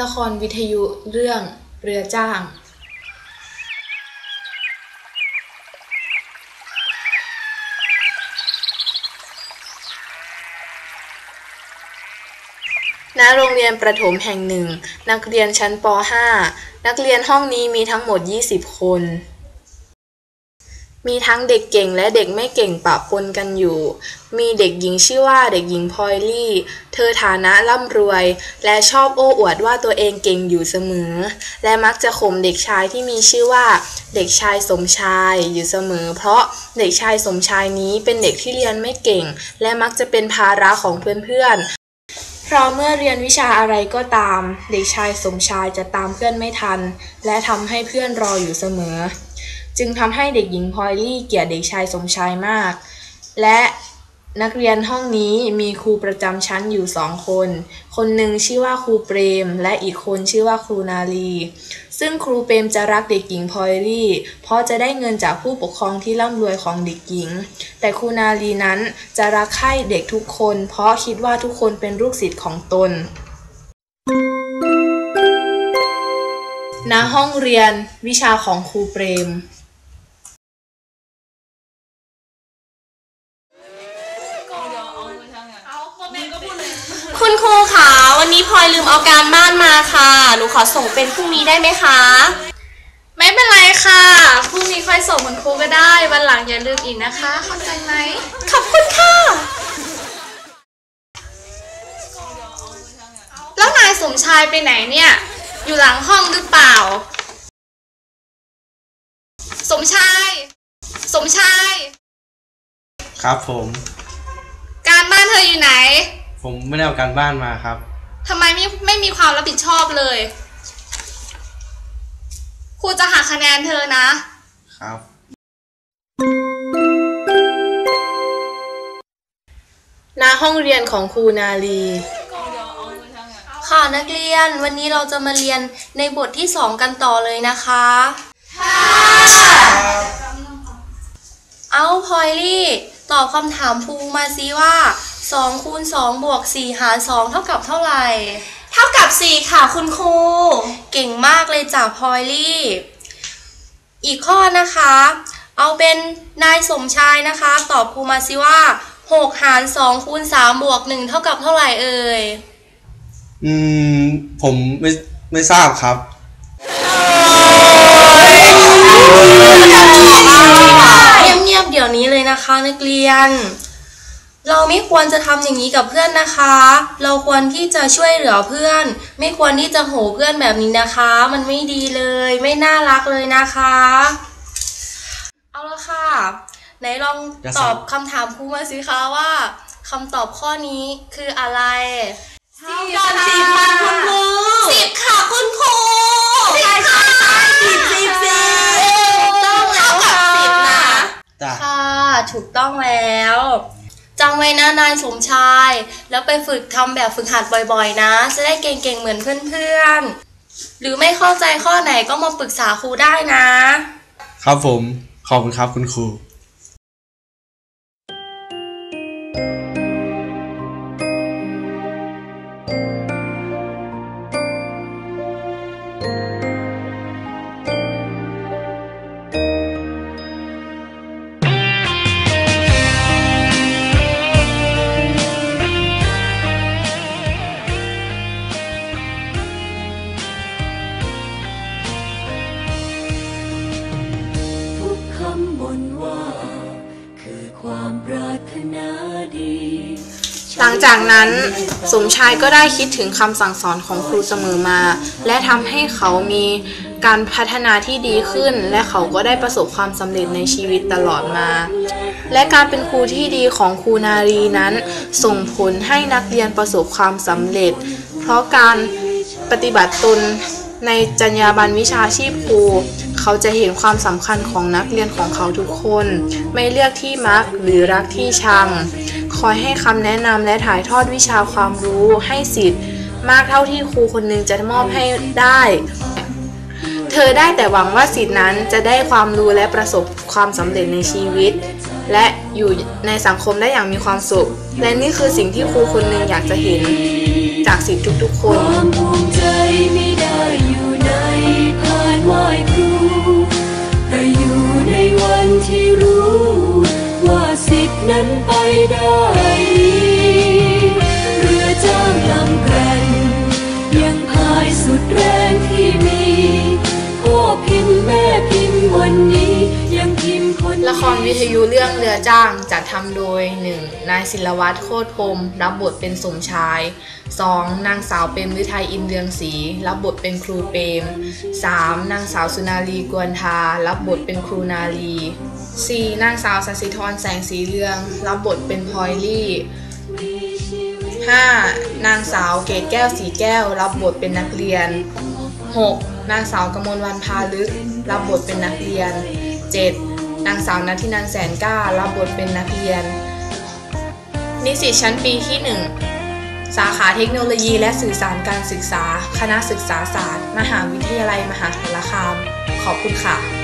ละครวิทยุเรื่องเรือจ้างณโรงเรียนประถมแห่งหนึ่ง นักเรียนชั้นป .5 นักเรียนห้องนี้มีทั้งหมด 20 คน มีทั้งเด็กเก่งและเด็กไม่เก่งปะปนกันอยู่ มีเด็กหญิงชื่อว่าเด็กหญิงพลอยลี่ เธอฐานะร่ำรวย และชอบโอ้อวดว่าตัวเองเก่งอยู่เสมอ และมักจะข่มเด็กชายที่มีชื่อว่า เด็กชายสมชายอยู่เสมอ เพราะเด็กชายสมชายนี้เป็นเด็กที่เรียนไม่เก่ง และมักจะเป็นภาระของเพื่อนๆ เพราะเมื่อเรียนวิชาอะไรก็ตาม เด็กชายสมชายจะตามเพื่อนไม่ทัน และทำให้เพื่อนรออยู่เสมอ จึงทำให้เด็กหญิงพลอยลี่เกลียดเด็กชายสมชายมาก และนักเรียนห้องนี้มีครูประจำชั้นอยู่สองคน คนหนึ่งชื่อว่าครูเปรม และอีกคนชื่อว่าครูนาลี ซึ่งครูเปรมจะรักเด็กหญิงพลอยลี่ เพราะจะได้เงินจากผู้ปกครองที่ร่ำรวยของเด็กหญิง แต่ครูนาลีนั้นจะรักใคร่เด็กทุกคน เพราะคิดว่าทุกคนเป็นลูกศิษย์ของตนณห้องเรียนวิชาของครูเปรม คุณครูคะวันนี้พลอยลืมเอาการบ้านมาค่ะ หนูขอส่งเป็นพรุ่งนี้ได้ไหมคะ ไม่เป็นไรค่ะพรุ่งนี้ค่อยส่งคุณครูก็ได้ วันหลังอย่าลืมอีกนะคะ เข้าใจไหม ขอบคุณค่ะ แล้วนายสมชายไปไหนเนี่ย อยู่หลังห้องหรือเปล่า สมชาย สมชาย ครับผม การบ้านเธออยู่ไหน ผมไม่ได้เอาการบ้านมาครับ ทำไมไม่ไม่มีความรับผิดชอบเลย ครูจะหักคะแนนเธอนะ ครับ ณห้องเรียนของครูนาลี ค่ะนักเรียนวันนี้เราจะมาเรียนในบทที่สองกันต่อเลยนะคะ เอาพลอยลี่ ตอบคำถามครูมาซิว่า 2คูณ2บวก4หาร2เท่ากับเท่าไหร่ เท่ากับ 4 ค่ะคุณครู เก่งมากเลยจ้ะพลอยลี่ อีกข้อนะคะ เอาเป็นนายสมชายนะคะ ตอบครูมาซิว่า 6 หาร2คูณ3บวก1เท่ากับเท่าไหร่เอ่ย อืม ผมไม่ไม่ทราบครับเงียบๆเดี๋ยวนี้เลยนะคะนักเรียน เราไม่ควรจะทำอย่างนี้กับเพื่อนนะคะ เราควรที่จะช่วยเหลือเพื่อน ไม่ควรที่จะโหเพื่อนแบบนี้นะคะ มันไม่ดีเลย ไม่น่ารักเลยนะคะ เอาละค่ะ ไหนลองจะตสออบบคำถามครูมาสิคะว่าคำตอบข้อนี้คืออะไรสิบค่ะสิบค่ะคุณครูสิบค่ะคุณครูสิบค่ะสิบสิบสิบต้องแล้วค่ะสิบนะจ้ะค่ะ ถูกต้องแล้ว จำไว้นะนายสมชาย แล้วไปฝึกทำแบบฝึกหัดบ่อยๆ นะ จะได้เก่งๆ เหมือนเพื่อนๆ หรือไม่เข้าใจข้อไหนก็มาปรึกษาครูได้นะ ครับผม ขอบคุณครับคุณครู หลังจากนั้นสมชายก็ได้คิดถึงคำสั่งสอนของครูเสมอมา และทำให้เขามีการพัฒนาที่ดีขึ้น และเขาก็ได้ประสบความสำเร็จในชีวิตตลอดมา และการเป็นครูที่ดีของครูนารีนั้น ส่งผลให้นักเรียนประสบความสำเร็จ เพราะการปฏิบัติตน ในจรรยาบรรณวิชาชีพครู เขาจะเห็นความสำคัญของนักเรียนของเขาทุกคน ไม่เลือกที่มักหรือรักที่ชัง คอยให้คำแนะนำและถ่ายทอดวิชาความรู้ให้สิทธิ์ มากเท่าที่ครูคนหนึ่งจะมอบให้ได้ เธอได้แต่หวังว่าสิทธินั้นจะได้ความรู้และประสบความสำเร็จในชีวิต และอยู่ในสังคมได้อย่างมีความสุข และนี่คือสิ่งที่ครูคนหนึ่งอยากจะเห็น จากสิทธิ์ทุกๆคนความภูมิใจไม่ได้อยู่ในพานไหว้ครูแต่อยู่ในวันที่รู้ ว่าสิทธิ์นั้นไปได้ ละครวิทยุเรื่องเรือจ้างจัดทำโดย 1. นายศิลวัตรโคตรพรมรับบทเป็นสมชาย 2. นางสาวเปรมฤทัยอินเรืองศรีรับบทเป็นครูเปรม 3. นางสาวสุนารีกวนทา รับบทเป็นครูนาลี 4. นางสาวสัสิธรแสงสีเรือง รับบทเป็นพลอยลี่ 5. นางสาวเกตแก้วสีแก้ว รับบทเป็นนักเรียน 6. นางสาวกมลวันพาลึก รับบทเป็นนักเรียน 7. นางสาวนัทินันแสนกล้ารับบทเป็นนักเรียน นิสิตชั้นปีที่ 1 สาขาเทคโนโลยีและสื่อสารการศึกษา คณะศึกษาศาสตร์ มหาวิทยาลัยมหาสารคาม ขอบคุณค่ะ